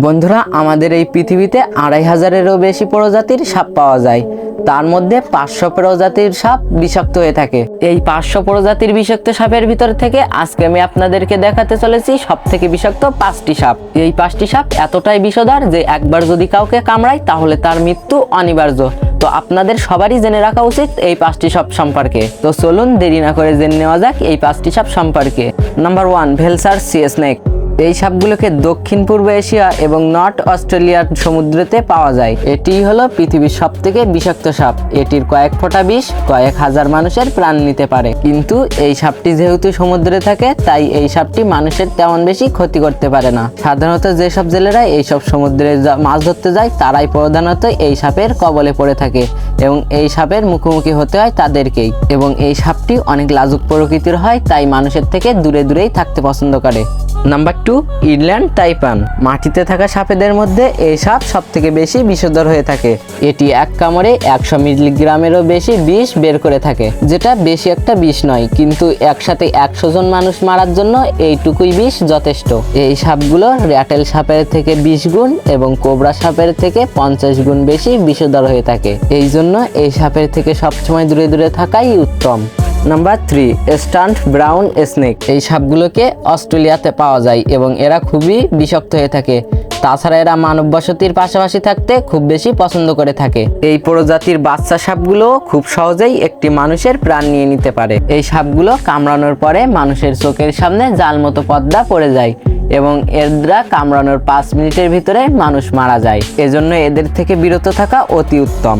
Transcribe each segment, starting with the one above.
বন্ধুরা, আমাদের এই পৃথিবীতে আড়াই হাজারেরও বেশি প্রজাতির সাপ পাওয়া যায়। তার মধ্যে পাঁচশো প্রজাতির সাপ বিষাক্ত হয়ে থাকে। এই পাঁচশো প্রজাতির বিষাক্ত সাপের ভিতর থেকে আজকে আমি আপনাদেরকে দেখাতে চলেছি সব থেকে বিষাক্ত পাঁচটি সাপ। এই পাঁচটি সাপ এতটাই বিষধর যে একবার যদি কাউকে কামড়ায়, তাহলে তার মৃত্যু অনিবার্য। তো আপনাদের সবারই জেনে রাখা উচিত এই পাঁচটি সাপ সম্পর্কে। তো চলুন দেরি না করে জেনে নেওয়া যাক এই পাঁচটি সাপ সম্পর্কে। Number one, Belcher's sea snake এই সাপগুলোকে দক্ষিণ পূর্ব এশিয়া এবং নর্থ অস্ট্রেলিয়ার সমুদ্রেতে পাওয়া যায়। এটি হলো পৃথিবীর সব থেকে বিষাক্ত সাপ। এটির কয়েক ফোঁটা বিষ কয়েক হাজার মানুষের প্রাণ নিতে পারে। কিন্তু এই সাপটি যেহেতু সমুদ্রে থাকে, তাই এই সাপটি মানুষের তেমন বেশি ক্ষতি করতে পারে না। সাধারণত যেসব জেলেরা এইসব সমুদ্রে মাছ ধরতে যায়, তারাই প্রধানত এই সাপের কবলে পড়ে থাকে এবং এই সাপের মুখোমুখি হতে হয় তাদেরকেই। এবং এই সাপটি অনেক লাজুক প্রকৃতির হয়, তাই মানুষের থেকে দূরে দূরেই থাকতে পছন্দ করে। নাম্বার টু ইনল্যান্ড টাইপান মাটিতে থাকা সাপেদের মধ্যে এই সাপ সব থেকে বেশি বিষধর হয়ে থাকে। এটি এক কামড়ে একশো মিলিগ্রামেরও বেশি বিষ বের করে থাকে, যেটা বেশি একটা বিষ নয়, কিন্তু একসাথে একশো জন মানুষ মারার জন্য এইটুকুই বিষ যথেষ্ট। এই সাপগুলো র্যাটেল সাপের থেকে বিশ গুণ এবং কোবরা সাপের থেকে পঞ্চাশ গুণ বেশি বিষধর হয়ে থাকে। এই জন্য এই সাপের থেকে সবসময় দূরে দূরে থাকাই উত্তম। Number three stunt brown snake এই সাপগুলোকে অস্ট্রেলিয়াতে পাওয়া যায় এবং এরা খুবই বিষাক্ত হয়ে থাকে। তাছাড়া এরা মানব বসতির পাশাপাশি থাকতে খুব বেশি পছন্দ করে থাকে। এই প্রজাতির বাচ্চা সাপগুলো খুব সহজেই একটি মানুষের প্রাণ নিয়ে নিতে পারে। এই সাপগুলো কামড়ানোর পরে মানুষের চোখের সামনে জাল মতো পর্দা পড়ে যায় এবং এর দ্বারা কামড়ানোর পাঁচ মিনিটের ভিতরে মানুষ মারা যায়। এজন্য এদের থেকে বিরত থাকা অতি উত্তম।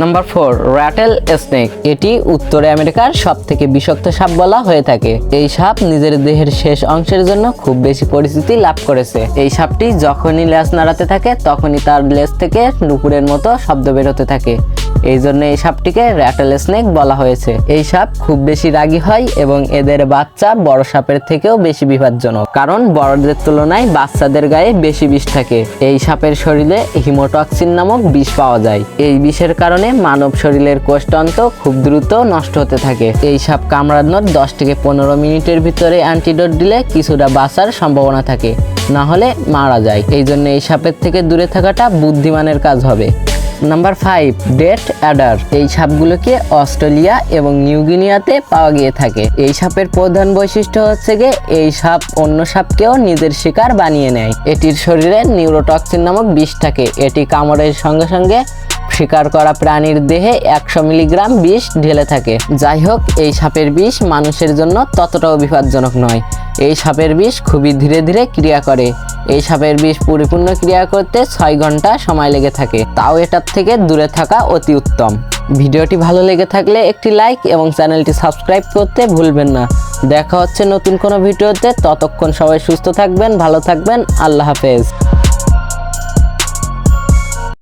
নাম্বার ফোর র্যাটেল স্নেক এটি উত্তর আমেরিকার সব থেকে বিষাক্ত সাপ বলা হয়ে থাকে। এই সাপ নিজের দেহের শেষ অংশের জন্য খুব বেশি পরিচিতি লাভ করেছে। এই সাপটি যখনই লেজ নাড়াতে থাকে, তখনই তার লেজ থেকে নুপুরের মতো শব্দ বেরোতে থাকে। এই জন্য এই সাপটিকে র্যাটেল স্নেক বলা হয়েছে। এই সাপ খুব বেশি রাগী হয় এবং এদের বাচ্চা বড় সাপের থেকেও বেশি বিপজ্জনক, কারণ বড়দের তুলনায় বাচ্চাদের গায়ে বেশি বিষ থাকে। এই সাপের শরীরে হিমোটক্সিন নামক বিষ পাওয়া যায়। এই বিষের কারণে মানব শরীরের কোষ্ঠন্ত খুব দ্রুত নষ্ট হতে থাকে। এই সাপ কামড়ানোর দশ থেকে পনেরো মিনিটের ভিতরে অ্যান্টিডোট দিলে কিছুটা বাঁচার সম্ভাবনা থাকে। না হলে মারা যায়। এই জন্য এই সাপের থেকে দূরে থাকাটা বুদ্ধিমানের কাজ হবে। নাম্বার ফাইভ ডেট অ্যাডার এই সাপগুলোকে অস্ট্রেলিয়া এবং নিউগিনিয়াতে পাওয়া গিয়ে থাকে। এই সাপের প্রধান বৈশিষ্ট্য হচ্ছে গিয়ে এই সাপ অন্য সাপকেও নিজের শিকার বানিয়ে নেয়। এটির শরীরে নিউরোটক্সিন নামক বিষ থাকে। এটি কামড়ের সঙ্গে সঙ্গে শিকার করা প্রাণীর দেহে একশো মিলিগ্রাম বিষ ঢেলে থাকে। যাই হোক, এই সাপের বিষ মানুষের জন্য ততটাও বিপজ্জনক নয়। এই সাপের বিষ খুবই ধীরে ধীরে ক্রিয়া করে। এই সাপের বিষ পরিপূর্ণ ক্রিয়া করতে ছয় ঘণ্টা সময় লেগে থাকে। তাও এটার থেকে দূরে থাকা অতি উত্তম। ভিডিওটি ভালো লেগে থাকলে একটি লাইক এবং চ্যানেলটি সাবস্ক্রাইব করতে ভুলবেন না। দেখা হচ্ছে নতুন কোনো ভিডিওতে। ততক্ষণ সবাই সুস্থ থাকবেন, ভালো থাকবেন। আল্লাহ হাফেজ।